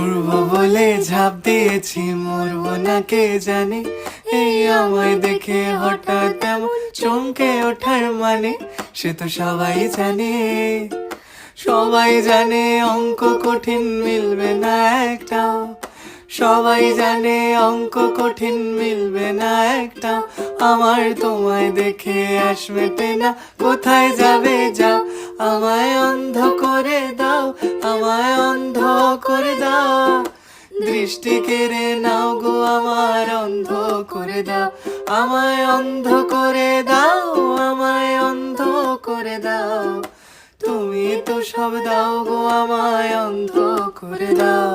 উড়বো বলে ঝাঁপ দিয়েছি, মরবো না কে জানে। এই আমায় দেখে হঠাৎ এমন চমকে ওঠার মানে সে তো সবাই জানে। সবাই জানে অঙ্ক কঠিন, মিলবে না একটাও সবাই জানে অঙ্ক কঠিন, মিলবে না একটা। আমার তোমায় দেখে আসবে না কোথায় যাবে যাও? আমায় অন্ধ করে দাও, আমায় অন্ধ করে দাও। দৃষ্টি কেড়ে নাও গো আমার অন্ধ করে দাও। আমায় অন্ধ করে দাও, আমায় অন্ধ করে দাও। তুমি তো সব দাও গো, আমায় অন্ধ করে দাও।